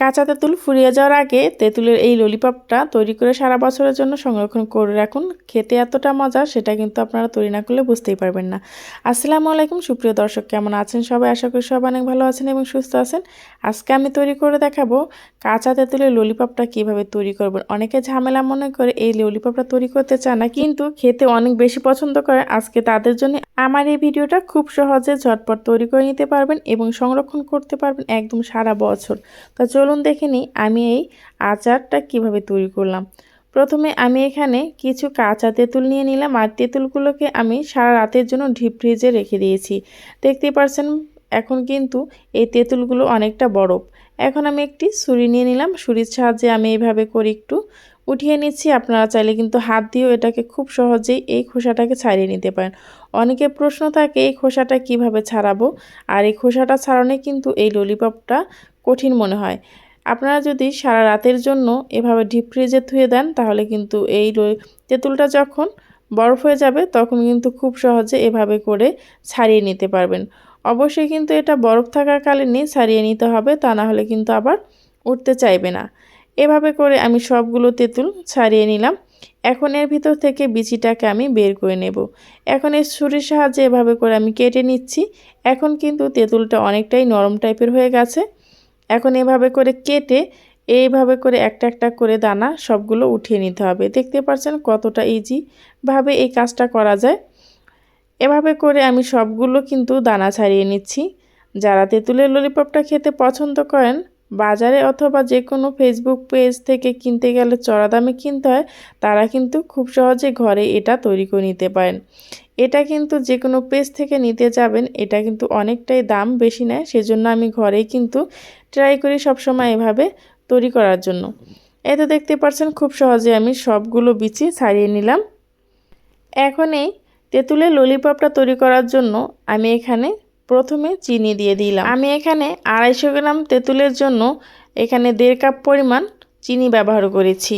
কাঁচা তেঁতুল ফুরিয়ে যাওয়ার আগে তেঁতুলের এই ললিপপটা তৈরি করে সারা বছরের জন্য সংরক্ষণ করে রাখুন। খেতে এতটা মজা সেটা কিন্তু আপনারা তৈরি না করলে বুঝতেই পারবেন না। আসসালামু আলাইকুম, সুপ্রিয় দর্শক, কেমন আছেন? সবাই আশা করি সবাই অনেক ভালো আছেন এবং সুস্থ আছেন। আজকে আমি তৈরি করে দেখাবো কাঁচা তেঁতুলের ললিপপটা কীভাবে তৈরি করবেন। অনেকে ঝামেলা মনে করে এই ললিপপটা তৈরি করতে চায় না, কিন্তু খেতে অনেক বেশি পছন্দ করে। আজকে তাদের জন্য আমার এই ভিডিওটা খুব সহজে ঝটপট তৈরি করে নিতে পারবেন এবং সংরক্ষণ করতে পারবেন একদম সারা বছর। তা চলুন দেখে নিই আমি এই আচারটা কীভাবে তৈরি করলাম? প্রথমে আমি এখানে কিছু কাঁচা তেঁতুল নিয়ে নিলাম, আর তেঁতুলগুলোকে আমি সারা রাতের জন্য ডিপ ফ্রিজে রেখে দিয়েছি। দেখতে পারছেন এখন কিন্তু এই তেঁতুলগুলো অনেকটা বরফ। এখন আমি একটি ছুরি নিয়ে নিলাম। ছুরির সাহায্যে আমি এইভাবে করে একটু উঠিয়ে নিচ্ছি। আপনারা চাইলে কিন্তু হাত দিয়েও এটাকে খুব সহজেই এই খোসাটাকে ছাড়িয়ে নিতে পারেন। অনেকে প্রশ্ন থাকে, এই খোসাটা কীভাবে ছাড়াবো? আর এই খোসাটা ছাড়ানো কিন্তু এই ললিপপটা কঠিন মনে হয়। আপনারা যদি সারা রাতের জন্য এভাবে ডিপ ফ্রিজে ধুয়ে দেন, তাহলে কিন্তু এই তেঁতুলটা যখন বরফ হয়ে যাবে, তখন কিন্তু খুব সহজে এভাবে করে ছাড়িয়ে নিতে পারবেন। অবশ্যই কিন্তু এটা বরফ থাকাকালীনই ছাড়িয়ে নিতে হবে, তা না হলে কিন্তু আবার উঠতে চাইবে না। এভাবে করে আমি সবগুলো তেঁতুল ছাড়িয়ে নিলাম। এখন এর ভিতর থেকে বিচিটাকে আমি বের করে নেব। এখন এর ছুরির সাহায্যে এভাবে করে আমি কেটে নিচ্ছি। এখন কিন্তু তেঁতুলটা অনেকটাই নরম টাইপের হয়ে গেছে। এখন এভাবে করে কেটে এইভাবে করে একটা একটা করে দানা সবগুলো উঠিয়ে নিতে হবে। দেখতে পাচ্ছেন কতটা ইজিভাবে এই কাজটা করা যায়। এভাবে করে আমি সবগুলো কিন্তু দানা ছাড়িয়ে নিচ্ছি। যারা তেঁতুলের ললিপপটা খেতে পছন্দ করেন, বাজারে অথবা যে কোনো ফেসবুক পেজ থেকে কিনতে গেলে চড়া দামে কিনতে হয়, তারা কিন্তু খুব সহজে ঘরে এটা তৈরি করে নিতে পারেন। এটা কিন্তু যে কোনো পেজ থেকে নিতে যাবেন, এটা কিন্তু অনেকটাই দাম বেশি নেয়, সেজন্য আমি ঘরেই কিন্তু ট্রাই করি সবসময় এভাবে তৈরি করার জন্য। এই তো দেখতে পাচ্ছেন, খুব সহজে আমি সবগুলো বিচি ছাড়িয়ে নিলাম। এখন এই তেঁতুলের ললিপপটা তৈরি করার জন্য আমি এখানে প্রথমে চিনি দিয়ে দিলাম। আমি এখানে আড়াইশো গ্রাম তেঁতুলের জন্য এখানে দেড় কাপ পরিমাণ চিনি ব্যবহার করেছি।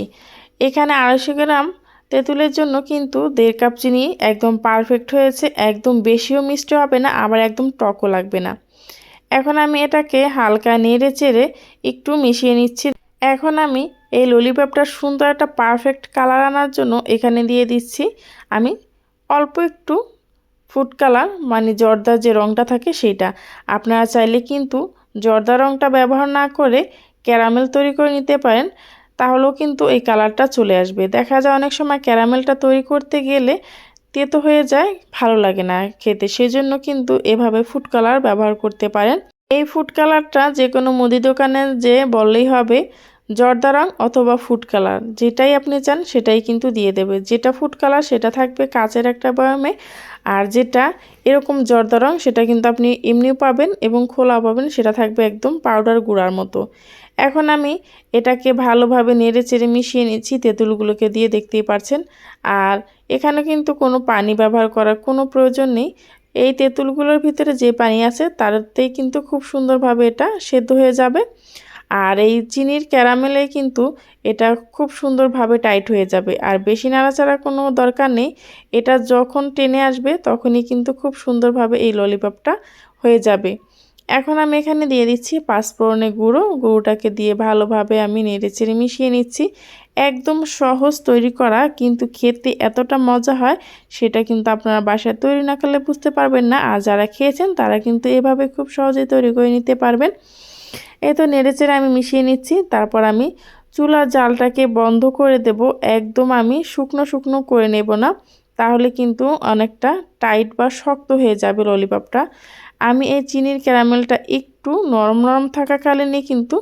এখানে আড়াইশো গ্রাম তেঁতুলের জন্য কিন্তু দেড় কাপ চিনি একদম পারফেক্ট হয়েছে, একদম বেশিও মিষ্টি হবে না, আবার একদম টকও লাগবে না। এখন আমি এটাকে হালকা নেড়ে চেড়ে একটু মিশিয়ে নিচ্ছি। এখন আমি এই ললিপপটার সুন্দর একটা পারফেক্ট কালার আনার জন্য এখানে দিয়ে দিচ্ছি। আমি অল্প একটু ফুড কালার মানে জর্দার যে রঙটা থাকে সেটা আপনারা চাইলে কিন্তু জর্দা রঙটা ব্যবহার না করে ক্যারামেল তৈরি করে নিতে পারেন, তাহলেও কিন্তু এই কালারটা চলে আসবে। দেখা যায় অনেক সময় ক্যারামেলটা তৈরি করতে গেলে তেতো হয়ে যায়, ভালো লাগে না খেতে, সেজন্য কিন্তু এভাবে ফুড কালার ব্যবহার করতে পারেন। এই ফুড কালারটা যে কোনো মুদি দোকানে যে বললেই হবে জর্দা রং অথবা ফুড কালার। যেটাই আপনি চান সেটাই কিন্তু দিয়ে দেবে। যেটা ফুড কালার সেটা থাকবে কাচের একটা বয়ামে। আর যেটা এরকম জর্দা রং সেটা কিন্তু আপনি এমনিও পাবেন এবং খোলা পাবেন, সেটা থাকবে একদম পাউডার গুঁড়ার মতো। এখন আমি এটাকে ভালোভাবে নেড়ে চেড়ে মিশিয়ে নিচ্ছি, তেঁতুলগুলোকে দিয়ে দেখতেই পারছেন। আর এখানে কিন্তু কোনো পানি ব্যবহার করার কোনো প্রয়োজন নেই। এই তেঁতুলগুলোর ভিতরে যে পানি আছে তারতেই কিন্তু খুব সুন্দরভাবে এটা সেদ্ধ হয়ে যাবে। আর এই চিনির ক্যারামেলে কিন্তু এটা খুব সুন্দরভাবে টাইট হয়ে যাবে। আর বেশি নাড়াচাড়া কোনো দরকার নেই। এটা যখন টেনে আসবে তখনই কিন্তু খুব সুন্দরভাবে এই ললিপপটা হয়ে যাবে। এখন আমি এখানে দিয়ে দিচ্ছি পাঁচফোড়নে গুঁড়ো। গুঁড়োটাকে দিয়ে ভালোভাবে আমি নেড়ে চেড়ে মিশিয়ে নিচ্ছি। একদম সহজ তৈরি করা, কিন্তু খেতে এতটা মজা হয়, সেটা কিন্তু আপনারা বাসায় তৈরি না করলে বুঝতে পারবেন না। আর যারা খেয়েছেন তারা কিন্তু এভাবে খুব সহজেই তৈরি করে নিতে পারবেন। এই তো নেড়েচেড়ে আমি মিশিয়ে নিচ্ছি। তারপর আমি চুলার জালটাকে বন্ধ করে দেব। একদম আমি শুকনো শুকনো করে নেব না। তাহলে কিন্তু অনেকটা টাইট বা শক্ত হয়ে যাবে ললিপপটা। আমি এই চিনির ক্যারামেলটা একটু নরম নরম থাকাকালীনই কিন্তু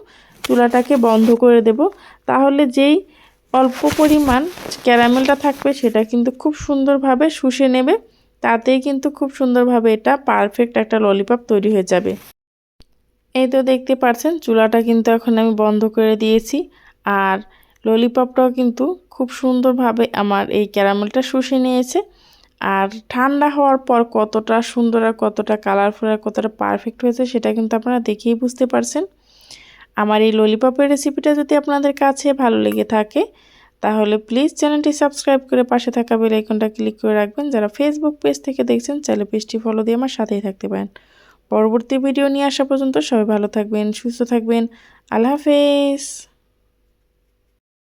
চুলাটাকে বন্ধ করে দেব। তাহলে যেই অল্প পরিমাণ ক্যারামেলটা থাকবে সেটা কিন্তু খুব সুন্দরভাবে শুষে নেবে। তাতেই কিন্তু খুব সুন্দরভাবে এটা পারফেক্ট একটা ললিপপ তৈরি হয়ে যাবে। এই তো দেখতে পাচ্ছেন চুলাটা কিন্তু এখন আমি বন্ধ করে দিয়েছি। আর ললিপপটাও কিন্তু খুব সুন্দরভাবে আমার এই ক্যারামেলটা শুষে নিয়েছে। আর ঠান্ডা হওয়ার পর কতটা সুন্দর আর কতটা কালারফুল আর কতটা পারফেক্ট হয়েছে সেটা কিন্তু আপনারা দেখেই বুঝতে পারছেন। আমার এই ললিপপের রেসিপিটা যদি আপনাদের কাছে ভালো লেগে থাকে, তাহলে প্লিজ চ্যানেলটি সাবস্ক্রাইব করে পাশে থাকা বেল আইকনটা ক্লিক করে রাখবেন। যারা ফেসবুক পেজ থেকে দেখছেন, চাইলে পেজটি ফলো দিয়ে আমার সাথেই থাকতে পারেন। পরবর্তী ভিডিও নিয়ে আসা পর্যন্ত সবাই ভালো থাকবেন সুস্থ থাকবেন। আল্লাহ হাফেজ।